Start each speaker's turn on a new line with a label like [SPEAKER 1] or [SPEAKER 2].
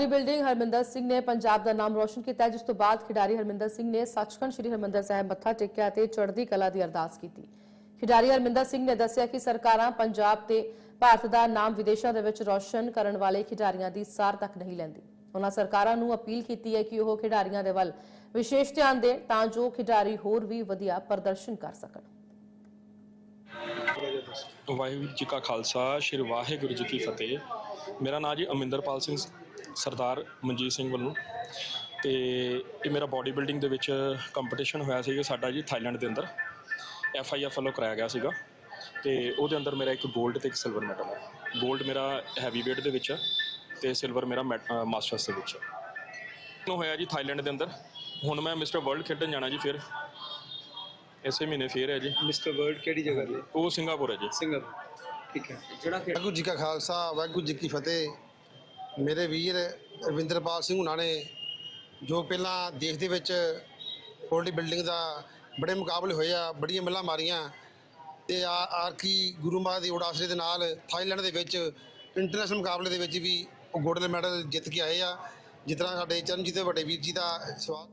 [SPEAKER 1] Body building Harminder Singh ਨੇ ਪੰਜਾਬ ਦਾ ਨਾਮ ਰੋਸ਼ਨ ਕੀਤਾ ਜਿਸ ਤੋਂ ਬਾਅਦ ਖਿਡਾਰੀ ਹਰਮਿੰਦਰ ਸਿੰਘ ਨੇ ਸੱਚਖੰਡ ਸ੍ਰੀ ਹਰਮਿੰਦਰ ਸਾਹਿਬ ਮੱਥਾ ਟੇਕਿਆ ਤੇ ਚੜ੍ਹਦੀ ਕਲਾ ਦੀ ਅਰਦਾਸ ਕੀਤੀ। ਖਿਡਾਰੀ ਹਰਮਿੰਦਰ ਸਿੰਘ ਨੇ ਦੱਸਿਆ ਕਿ ਸਰਕਾਰਾਂ ਪੰਜਾਬ ਤੇ ਭਾਰਤ ਦਾ ਨਾਮ ਵਿਦੇਸ਼ਾਂ ਦੇ ਵਿੱਚ ਰੋਸ਼ਨ ਕਰਨ ਵਾਲੇ ਖਿਡਾਰੀਆਂ ਦੀ ਸਾਰ ਤੱਕ ਨਹੀਂ ਲੈਂਦੀ। ਉਹਨਾਂ ਸਰਕਾਰਾਂ ਨੂੰ ਅਪੀਲ ਕੀਤੀ ਹੈ ਕਿ ਉਹ ਖਿਡਾਰੀਆਂ ਦੇ ਵੱਲ ਵਿਸ਼ੇਸ਼ ਧਿਆਨ ਦੇਣ ਤਾਂ ਜੋ ਖਿਡਾਰੀ ਹੋਰ ਵੀ ਵਧੀਆ ਪ੍ਰਦਰਸ਼ਨ ਕਰ ਸਕਣ।
[SPEAKER 2] ਵਾਹਿਗੁਰੂ ਜੀ ਕਾ ਖਾਲਸਾ, ਸ਼੍ਰੀ ਵਾਹਿਗੁਰੂ ਜੀ ਕੀ ਫਤਿਹ। ਮੇਰਾ ਨਾਮ ਜੀ ਅਮਿੰਦਰਪਾਲ ਸਿੰਘ ਸਰਦਾਰ ਮਨਜੀਤ ਸਿੰਘ ਵੱਲੋਂ। ਤੇ ਇਹ ਮੇਰਾ ਬਾਡੀ ਬਿਲਡਿੰਗ ਦੇ ਵਿੱਚ ਕੰਪੀਟੀਸ਼ਨ ਹੋਇਆ ਸੀਗਾ ਸਾਡਾ ਜੀ ਥਾਈਲੈਂਡ ਦੇ ਅੰਦਰ। ਐਫ ਆਈ ਐਫ ਵੱਲੋਂ ਕਰਾਇਆ ਗਿਆ ਸੀਗਾ। ਤੇ ਉਹਦੇ ਅੰਦਰ ਮੇਰਾ ਇੱਕ 골ਡ ਤੇ ਇੱਕ ਸਿਲਵਰ ਮੈਡਲ ਹੈ। 골ਡ ਮੇਰਾ ਹੈਵੀ weight ਦੇ ਵਿੱਚ ਹੈ ਤੇ ਸਿਲਵਰ ਮੇਰਾ ਮਾਸਟਰਸ ਦੇ ਵਿੱਚ ਹੋਇਆ ਜੀ ਥਾਈਲੈਂਡ ਦੇ ਅੰਦਰ। ਹੁਣ ਮੈਂ ਮਿਸਟਰ ਵਰਲਡ ਖੇਡਣ ਜਾਣਾ ਜੀ ਫਿਰ। ਇਸੇ ਮਹੀਨੇ ਫੇਰ ਹੈ ਜੀ।
[SPEAKER 3] ਮਿਸਟਰ ਵਰਲਡ ਕਿਹੜੀ ਜਗ੍ਹਾ ਤੇ?
[SPEAKER 2] ਉਹ ਸਿੰਗਾਪੁਰ ਹੈ ਜੀ।
[SPEAKER 3] ਸਿੰਗਾਪੁਰ। ਠੀਕ ਹੈ। ਜਿਹੜਾ ਖੇਡ
[SPEAKER 4] ਵਾਹਿਗੁਰੂ ਜੀ ਕਾ ਖਾਲਸਾ ਵਾਹਿਗੁਰੂ ਜੀ ਕੀ ਫਤਿਹ। ਮੇਰੇ ਵੀਰ ਰਵਿੰਦਰਪਾਲ ਸਿੰਘ ਹੁਣਾਂ ਨੇ ਜੋ ਪਹਿਲਾਂ ਦੇਸ਼ ਦੇ ਵਿੱਚ ਪੋਲਟਰੀ ਬਿਲਡਿੰਗ ਦਾ ਬੜੇ ਮੁਕਾਬਲੇ ਹੋਏ ਆ ਬੜੀਆਂ ਮੱਲਾਂ ਮਾਰੀਆਂ ਤੇ ਆ ਆਰਕੀ ਗੁਰੂ ਮਹਾਰਾਜ ਦੀ ਉਡਾਸਰੇ ਦੇ ਨਾਲ ਥਾਈਲੈਂਡ ਦੇ ਵਿੱਚ ਇੰਟਰਨੈਸ਼ਨਲ ਮੁਕਾਬਲੇ ਦੇ ਵਿੱਚ ਵੀ ਉਹ ਗੋਲਡ ਮੈਡਲ ਜਿੱਤ ਕੇ ਆਏ ਆ। ਜਿਸ ਤਰ੍ਹਾਂ ਸਾਡੇ ਚਰਨਜੀਤ ਦੇ ਵੱਡੇ ਵੀਰ ਜੀ ਦਾ ਸਵਾਲ